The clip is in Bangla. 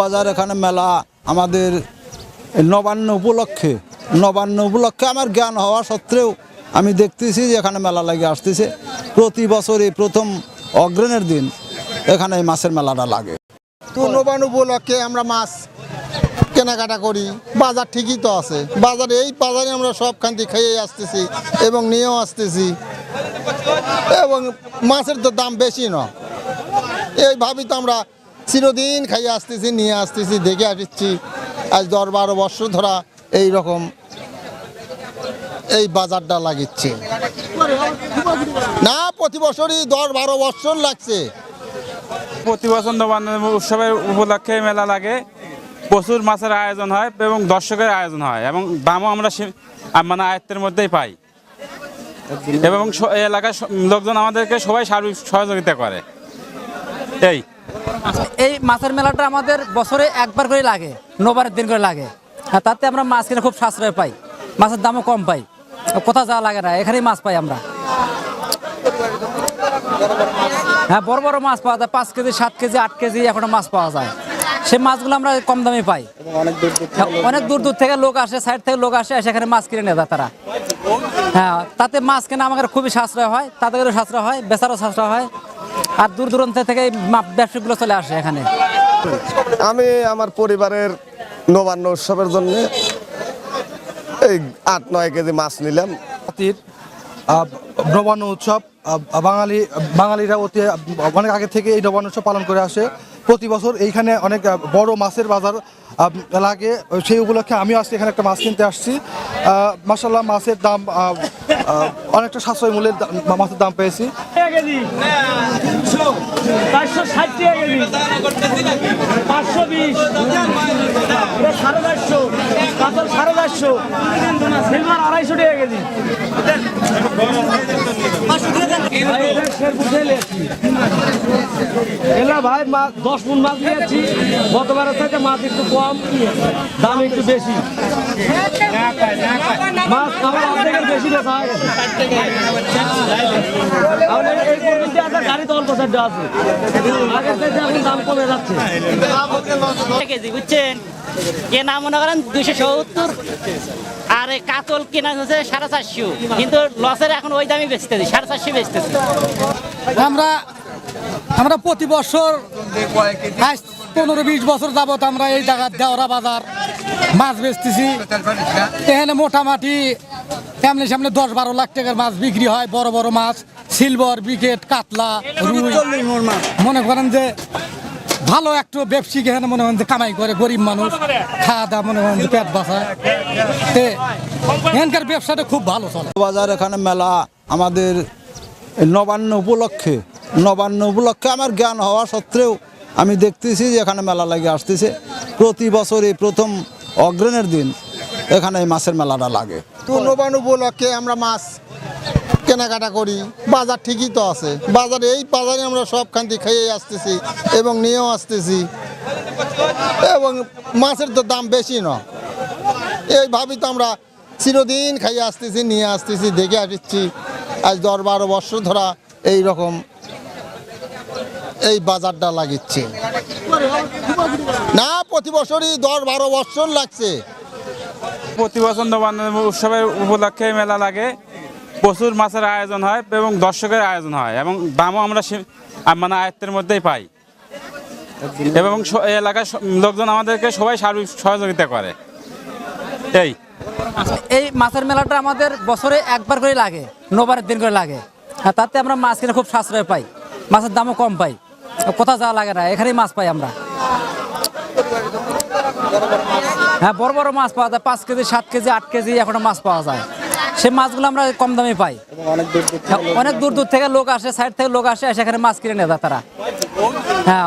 বাজার এখানে মেলা আমাদের নবান্ন উপলক্ষে নবান্ন উপলক্ষে আমার জ্ঞান হওয়া সত্ত্বেও আমি দেখতেছি যে এখানে মেলা লাগে আসতেছে। প্রতি বছর এই প্রথম অগ্রণের দিন এখানে এই মাছের মেলাটা লাগে। তো নবান উপলক্ষে আমরা মাছ কেনাকাটা করি, বাজার ঠিকই তো আছে। বাজারে এই বাজারে আমরা সব খান্তি খেয়ে আসতেছি এবং নিয়েও আসতেছি। এবং মাছের তো দাম বেশি না। এইভাবেই তো আমরা চিরদিন খাইয়ে আসতেছি, নিয়ে আসতেছি, দেখে আসছি। আজ দশ বারো বছর ধরা এই রকম এই বাজারটা লাগিচ্ছে। না, প্রতি বছরই দশ বারো বছর লাগছে। প্রতি বছর উৎসবের উপলক্ষে মেলা লাগে। প্রচুর মাছের আয়োজন হয় এবং দর্শকের আয়োজন হয় এবং দামও আমরা মানে আয়ত্তের মধ্যেই পাই। এবং এলাকার লোকজন আমাদেরকে সবাই সার্বিক সহযোগিতা করে। এই। এই মাছের মেলাটা আমাদের বছরে একবার করে লাগে নবারের দিন করে লাগে। আর তাতে আমরা মাছ কিনে খুব সাশ্রয় পাই মাছের দামও কম পাই। কোথাও যাওয়া লাগে না এখানেই মাছ পাই আমরা। হ্যাঁ বড় বড় মাছ পাওয়া যায় পাঁচ কেজি সাত কেজি আট কেজি এখনও মাছ পাওয়া যায়। সেই মাছগুলো আমরা কম দামে পাই। হ্যাঁ, অনেক দূর দূর থেকে লোক আসে সাইড থেকে লোক আসে সেখানে মাছ কিনে নেয় তারা। হ্যাঁ তাতে মাছ কেনা আমাদের খুবই সাশ্রয় হয় তাদেরও সাশ্রয় হয় বেচারও সাশ্রয় হয়। আর দূর দূরান্ত থেকে এই ব্যবসাগুলো চলে আসে এখানে। আমি আমার পরিবারের নবান্ন উৎসবের জন্য এই আট নয় কেজি মাছ নিলাম। নবান্ন উৎসব বাঙালি বাঙালিরা অতি অনেক আগে থেকে এই নবান্ন উৎসব পালন করে আসে। প্রতি বছর এইখানে অনেক বড় মাছের বাজার লাগে। সেই উপলক্ষে আমিও আজকে এখানে একটা মাছ কিনতে আসছি। মাসাল্লাহ মাছের দাম অনেকটা সাশ্রয় মূল্যের মাছের দাম পেয়েছি। পাঁচশো বিশ। সাড়ে চারশো। চারশো সিলভার আড়াইশো টাকা কেজি। ভাই, এলা ভাই মাছ দশ মন মাছ নিয়েছি। গতবারের থেকে মাছ একটু কম দাম একটু বেশি। মাছ আমার অর্ধেকের বেশি বেচা গেছে। অল্প সাইড আছে। আগের থেকে এখন দাম কমে যাচ্ছে। কেজি বুঝছেন? কেনা মনে করেন দুশো সত্তর? আর কাতল কেনা হচ্ছে সাড়ে চারশো। কিন্তু লসের এখন ওই দামই বেচতেছি সাড়ে চারশো বেচতেছি। আমরা আমরা প্রতি বছর পনেরো বিশ বছর যাবত আমরা এই জায়গার দেওরা বাজার মাছ বেচতেছি। এখানে মোটামুটি এমনি সামনে দশ বারো লাখ টাকার মাছ বিক্রি হয় বড় বড় মাছ। সিলভার বিকেট কাতলা রুই। মনে করেন যে ভালো একটু ব্যবসায়িক এখানে মনে করেন যে কামাই করে গরিব মানুষ। খাওয়া দাওয়া মনে করেন যে পেট বাঁচায়। তে এখানকার ব্যবসাটা খুব ভালো চলে। বাজার এখানে মেলা আমাদের নবান্ন উপলক্ষে নবান্ন উপলক্ষে আমার জ্ঞান হওয়া সত্ত্বেও আমি দেখতেছি যে এখানে মেলা লাগে আসতেছে। প্রতি বছরই প্রথম অগ্রণের দিন এখানে এই মাছের মেলাটা লাগে। তো নবান্ন উপলক্ষে আমরা মাছ কেনাকাটা করি, বাজার ঠিকই তো আছে। বাজারে এই বাজারে আমরা সব খান্তি খেয়ে আসতেছি এবং নিয়েও আসতেছি। এবং মাছের তো দাম বেশি না। এইভাবেই তো আমরা চিরদিন খাইয়ে আসতেছি, নিয়ে আসতেছি, দেখে আসছি। আজ দশ বারো বছর ধরা এই রকম এই বাজারটা লাগিচ্ছে। না, প্রতি বছরই দশ বারো বছর লাগছে। প্রতি বছর উৎসবের উপলক্ষে মেলা লাগে। প্রচুর মাছের আয়োজন হয় এবং দর্শকের আয়োজন হয় এবং দামও আমরা মানে আয়ত্তের মধ্যেই পাই। এবং এলাকার লোকজন আমাদেরকে সবাই সার্বিক সহযোগিতা করে। এই। এই মাছের মেলাটা আমাদের বছরে একবার করে লাগে, নবারের দিন করে লাগে। আর তাতে আমরা মাছ কিনে খুব সাশ্রয় পাই, মাছের দামও কম পাই। কোথাও যাওয়া লাগে না, এখানেই মাছ পাই আমরা। হ্যাঁ বড় বড় মাছ পাওয়া যায়, পাঁচ কেজি, সাত কেজি, আট কেজি এখনও মাছ পাওয়া যায়। সেই মাছগুলো আমরা কম দামে পাই। অনেক দূর দূর থেকে লোক আসে সাইড থেকে লোক আসে সেখানে মাছ কিনে নেয় তারা। হ্যাঁ।